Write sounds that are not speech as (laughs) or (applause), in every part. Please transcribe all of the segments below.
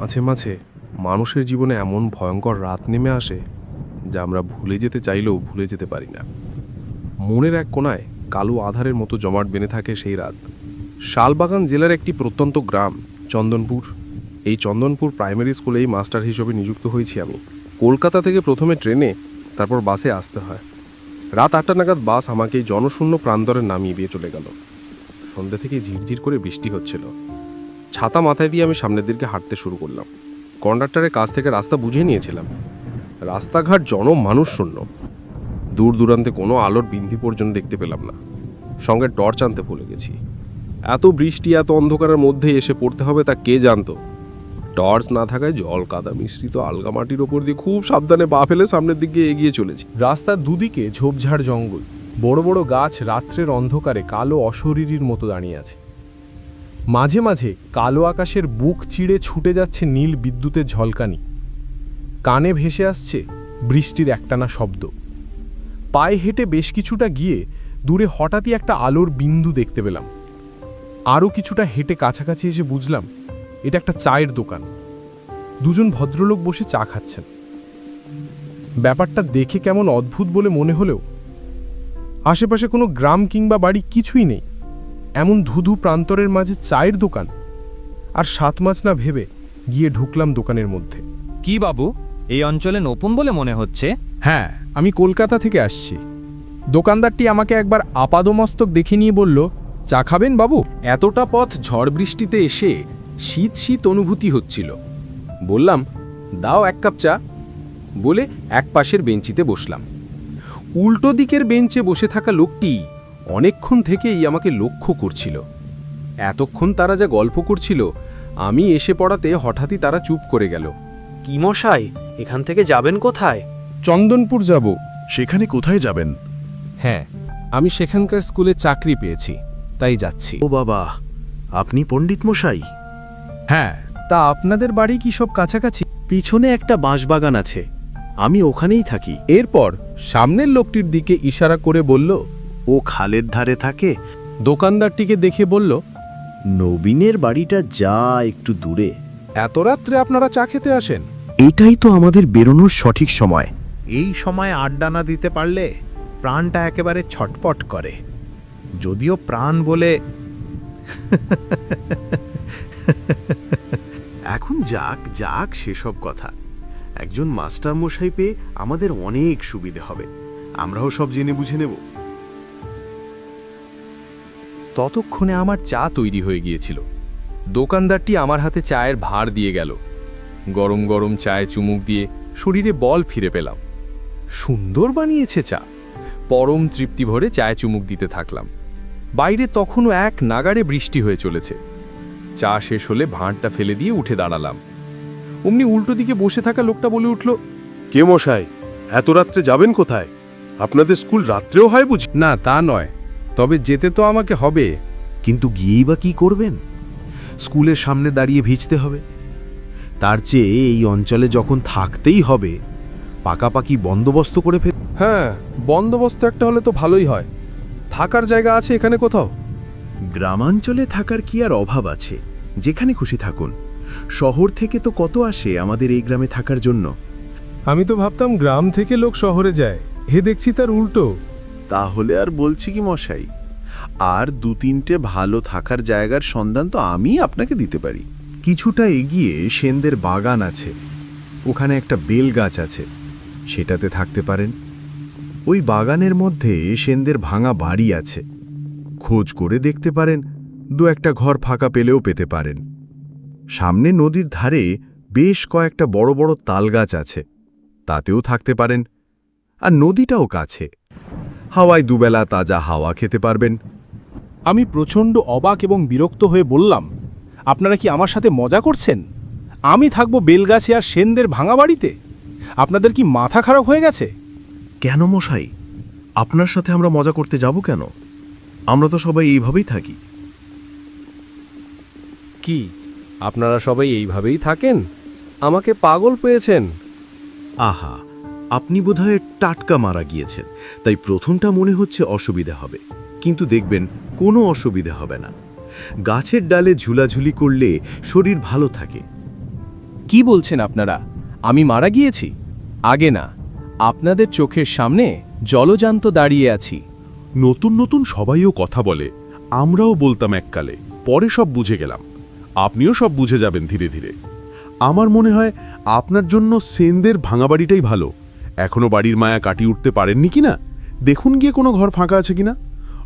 মাঝে মাঝে মানুষের জীবনে এমন ভয়ঙ্কর রাত নেমে আসে যা আমরা ভুলে যেতে চাইলেও ভুলে যেতে পারি না। মনের এক কোনায় কালো আধারের মতো জমাট বেঁধে থাকে সেই রাত। শালবাগান জেলার একটি প্রত্যন্ত গ্রাম, চন্দনপুর। এই চন্দনপুর প্রাইমারি স্কুলেই মাস্টার হিসেবে নিযুক্ত হয়েছি আমি। কলকাতা থেকে প্রথমে ট্রেনে, তারপর বাসে আসতে হয়। রাত আটটা নাগাদ বাস আমাকে জনশূন্য প্রান্তরে নামিয়ে দিয়ে চলে গেল। সন্ধ্যা থেকে ঝিরঝির করে বৃষ্টি হচ্ছিল। ছাতা মাথায় দিয়ে আমি সামনের দিকে হাঁটতে শুরু করলাম। কন্ডাক্টরের কাছ থেকে রাস্তা বুঝে নিয়েছিলাম। রাস্তাঘাট জন মানুষ শূন্য। দূর দূরান্তে কোনো আলোর বিন্ধি পর্যন্ত দেখতে পেলাম না। সঙ্গে টর্চ আনতে ভুলে গেছি। এত বৃষ্টি, এত অন্ধকারের মধ্যে এসে পড়তে হবে তা কে জানতো? টর্চ না থাকায় জল, কাদা মিশ্রিত আলগা মাটির ওপর দিয়ে খুব সাবধানে পা ফেলে সামনের দিকে এগিয়ে চলেছি। রাস্তার দুদিকে ঝোপঝাড় জঙ্গল। বড় বড় গাছ রাত্রের অন্ধকারে কালো অশরীরীর মতো দাঁড়িয়ে আছে। মাঝে মাঝে কালো আকাশের বুক চিড়ে ছুটে যাচ্ছে নীল বিদ্যুতের ঝলকানি। কানে ভেসে আসছে বৃষ্টির একটানা শব্দ। পায়ে হেঁটে বেশ কিছুটা গিয়ে দূরে হঠাৎই একটা আলোর বিন্দু দেখতে পেলাম। আরও কিছুটা হেঁটে কাছাকাছি এসে বুঝলাম, এটা একটা চায়ের দোকান। দুজন ভদ্রলোক বসে চা খাচ্ছেন। ব্যাপারটা দেখে কেমন অদ্ভুত বলে মনে হলেও, আশেপাশে কোনো গ্রাম কিংবা বাড়ি কিছুই নেই। এমন ধুধু প্রান্তরের মাঝে চায়ের দোকান। আর সাত মাস না ভেবে গিয়ে ঢুকলাম দোকানের মধ্যে। কি বাবু এই অঞ্চলে নতুন বলে মনে হচ্ছে? হ্যাঁ আমি কলকাতা থেকে আসছি। দোকানদারটি আমাকে একবার আপাদমস্তক দেখে নিয়ে বলল চা খাবেন বাবু? এতটা পথ ঝড় বৃষ্টিতে এসে শীত শীত অনুভূতি হচ্ছিল। বললাম দাও এক কাপ চা। বলে এক পাশের বেঞ্চিতে বসলাম। উল্টো দিকের বেঞ্চে বসে থাকা লোকটি অনেকক্ষণ থেকেই আমাকে লক্ষ্য করছিল। এতক্ষণ তারা যা গল্প করছিল আমি এসে পড়াতে হঠাৎই তারা চুপ করে গেল। কি মশাই এখান থেকে যাবেন কোথায়? চন্দনপুর যাব। সেখানে কোথায় যাবেন? হ্যাঁ আমি সেখানকার স্কুলে চাকরি পেয়েছি তাই যাচ্ছি। ও বাবা আপনি পণ্ডিত মশাই? হ্যাঁ তা আপনাদের বাড়ি কি সব কাছাকাছি? পিছনে একটা বাঁশবাগান আছে আমি ওখানেই থাকি। এরপর সামনের লোকটির দিকে ইশারা করে বলল ও খালের ধারে থাকে? দোকানদারটিকে দেখে বলল নবীনের বাড়িটা যা একটু দূরে। এত রাত্রে আপনারা চা খেতে আসেন? এটাই তো আমাদের বেরোনোর সঠিক সময়। এই সময় আড্ডা না দিতে পারলে প্রাণটা একেবারে ছটপট করে। যদিও প্রাণ বলে (laughs) এখন যাক যাক সেসব কথা। একজন মাস্টার মশাই পেয়ে আমাদের অনেক সুবিধে হবে। আমরাও সব জেনে বুঝে নেব। ততক্ষণে আমার চা তৈরি হয়ে গিয়েছিল। দোকানদারটি আমার হাতে চায়ের ভার দিয়ে গেল। গরম গরম চায়ে চুমুক দিয়ে শরীরে বল ফিরে পেলাম। সুন্দর বানিয়েছে চা। পরম তৃপ্তি ভরে চায়ে চুমুক দিতে থাকলাম। বাইরে তখনও এক নাগাড়ে বৃষ্টি হয়ে চলেছে। চা শেষ হলে ভাঁড়টা ফেলে দিয়ে উঠে দাঁড়ালাম। অমনি উল্টো দিকে বসে থাকা লোকটা বলে উঠল কে মশাই? এত রাত্রে যাবেন কোথায়? আপনাদের স্কুল রাত্রেও হয় বুঝি? না তা নয়। তবে যেতে তো আমাকে হবে। কিন্তু গিয়েই বা কী করবেন? স্কুলের সামনে দাঁড়িয়ে ভিজতে হবে। তার চেয়ে এই অঞ্চলে যখন থাকতেই হবে পাকাপাকি বন্দোবস্ত করে ফেল হ্যাঁ বন্দোবস্ত একটা হলে তো ভালোই হয়। থাকার জায়গা আছে এখানে কোথাও? গ্রামাঞ্চলে থাকার কি আর অভাব আছে? যেখানে খুশি থাকুন। শহর থেকে তো কত আসে আমাদের এই গ্রামে থাকার জন্য? আমি তো ভাবতাম গ্রাম থেকে লোক শহরে যায়। হে দেখছি তার উল্টো। তাহলে আর বলছি কি মশাই? আর দু তিনটে ভালো থাকার জায়গার সন্ধান তো আমি আপনাকে দিতে পারি। কিছুটা এগিয়ে সেনদের বাগান আছে। ওখানে একটা বেল গাছ আছে। সেটাতে থাকতে পারেন। ওই বাগানের মধ্যে সেনদের ভাঙা বাড়ি আছে। খোঁজ করে দেখতে পারেন, দু একটা ঘর ফাঁকা পেলেও পেতে পারেন। সামনে নদীর ধারে বেশ কয়েকটা বড় বড় তালগাছ আছে। তাতেও থাকতে পারেন। আর নদীটাও কাছে। হাওয়ায় দুবেলা তাজা হাওয়া খেতে পারবেন। আমি প্রচণ্ড অবাক এবং বিরক্ত হয়ে বললাম আপনারা কি আমার সাথে মজা করছেন? আমি থাকব বেলগাছে আর সেনদের ভাঙা বাড়িতে? আপনাদের কি মাথা খারাপ হয়ে গেছে? কেন মশাই? আপনার সাথে আমরা মজা করতে যাব কেন? আমরা তো সবাই এইভাবেই থাকি। কি? আপনারা সবাই এইভাবেই থাকেন? আমাকে পাগল পেয়েছেন? আহা আপনি বোধহয় টাটকা মারা গিয়েছেন। তাই প্রথমটা মনে হচ্ছে অসুবিধা হবে। কিন্তু দেখবেন কোনো অসুবিধা হবে না। গাছের ডালে ঝুলাঝুলি করলে শরীর ভালো থাকে। কি বলছেন আপনারা? আমি মারা গিয়েছি? আগে না। আপনাদের চোখের সামনে জলজান্ত দাঁড়িয়ে আছি। নতুন নতুন সবাইও কথা বলে। আমরাও বলতাম এককালে। পরে সব বুঝে গেলাম। আপনিও সব বুঝে যাবেন ধীরে ধীরে। আমার মনে হয় আপনার জন্য সেনদের ভাঙা বাড়িটাই ভালো। এখনও বাড়ির মায়া কাটিয়ে উঠতে পারেননি কিনা? দেখুন গিয়ে কোনো ঘর ফাঁকা আছে কিনা?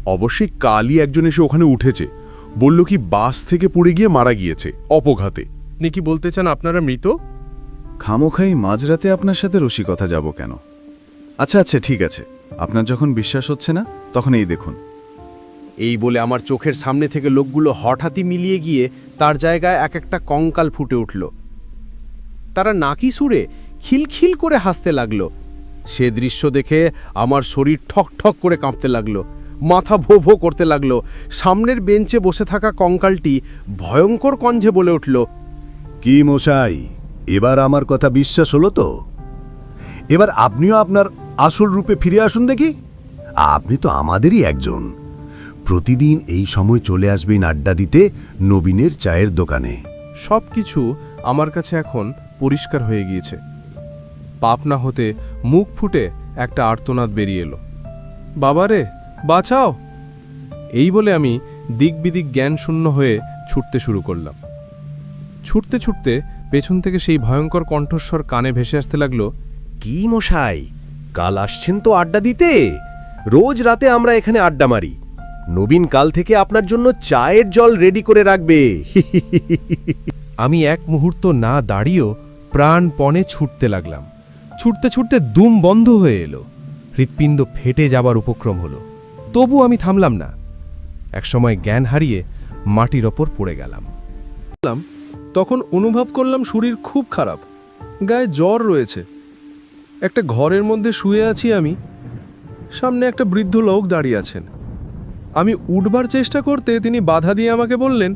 অবশ্যই কালই একজন এসে ওখানে উঠেছে। বলল কি বাস থেকে পড়ে গিয়ে মারা গিয়েছে অপঘাতে। আপনি কি বলতে চান আপনারা মৃত? খামোখাই মাঝরাতে আপনার সাথে রসিকতা যাব কেন? আচ্ছা আচ্ছা ঠিক আছে। আপনার যখন বিশ্বাস হচ্ছে না তখন এই দেখুন। এই বলে আমার চোখের সামনে থেকে লোকগুলো হঠাৎই মিলিয়ে গিয়ে তার জায়গায় এক একটা কঙ্কাল ফুটে উঠল। তারা নাকি সুরে খিলখিল করে হাসতে লাগল। সে দৃশ্য দেখে আমার শরীর ঠক ঠক করে কাঁপতে লাগল মাথা ভো ভো করতে লাগল সামনের বেঞ্চে বসে থাকা কঙ্কালটি ভয়ঙ্কর কঞ্ঝে বলে উঠল কি মশাই এবার আমার কথা বিশ্বাস হলো তো? এবার আপনিও আপনার আসল রূপে ফিরে আসুন দেখি। আপনি তো আমাদেরই একজন। প্রতিদিন এই সময় চলে আসবেন আড্ডা দিতে নবীনের চায়ের দোকানে। সব কিছু আমার কাছে এখন পরিষ্কার হয়ে গিয়েছে। পাপনা হতে মুখ ফুটে একটা আর্তনাদ বেরিয়ে এলো। বাবারে, বাঁচাও! এই বলে আমি দিকবিদিক জ্ঞান শূন্য হয়ে ছুটতে শুরু করলাম। ছুটতে ছুটতে পেছন থেকে সেই ভয়ঙ্কর কণ্ঠস্বর কানে ভেসে আসতে লাগল, কি মশাই, কাল আসছেন তো আড্ডা দিতে? রোজ রাতে আমরা এখানে আড্ডা মারি। নবীন কাল থেকে আপনার জন্য চায়ের জল রেডি করে রাখবে। (laughs) আমি এক মুহূর্ত না দাঁড়িয়েও প্রাণপণে ছুটতে লাগলাম। ছুটতে ছুটতে দুম বন্ধ হয়ে এলো। হৃৎপিণ্ড ফেটে যাবার উপক্রম হলো। তবু আমি থামলাম না। একসময় জ্ঞান হারিয়ে মাটির ওপর পড়ে গেলাম। তখন অনুভব করলাম শরীর খুব খারাপ। গায়ে জ্বর রয়েছে। একটা ঘরের মধ্যে শুয়ে আছি আমি। সামনে একটা বৃদ্ধ লোক দাঁড়িয়ে আছেন। আমি উঠবার চেষ্টা করতে তিনি বাধা দিয়ে আমাকে বললেন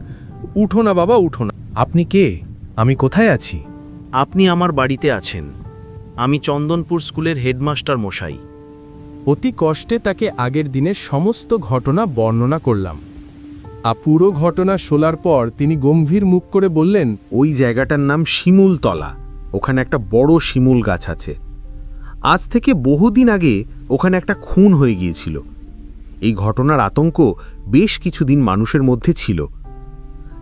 উঠো না বাবা উঠো না। আপনি কে? আমি কোথায় আছি? আপনি আমার বাড়িতে আছেন। আমি চন্দনপুর স্কুলের হেডমাস্টার মশাই। অতি কষ্টে তাকে আগের দিনের সমস্ত ঘটনা বর্ণনা করলাম। আ পুরো ঘটনা শোলার পর তিনি গম্ভীর মুখ করে বললেন ওই জায়গাটার নাম শিমুলতলা। ওখানে একটা বড় শিমুল গাছ আছে। আজ থেকে বহুদিন আগে ওখানে একটা খুন হয়ে গিয়েছিল। এই ঘটনার আতঙ্ক বেশ কিছুদিন মানুষের মধ্যে ছিল।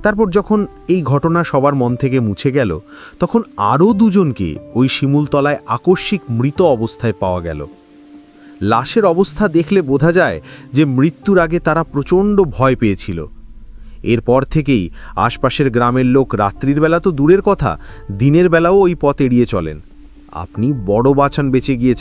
তারপর যখন এই ঘটনা সবার মন থেকে মুছে গেল, তখন আরও দুজনকে ওই শিমুলতলায় আকস্মিক মৃত অবস্থায় পাওয়া গেল। লাশের অবস্থা দেখলে বোঝা যায় যে মৃত্যুর আগে তারা প্রচণ্ড ভয় পেয়েছিল। এরপর থেকেই আশপাশের গ্রামের লোক রাত্রির বেলা তো দূরের কথা, দিনের বেলাও ওই পথ এড়িয়ে চলেন। আপনি বড় বাছান বেঁচে গিয়েছেন।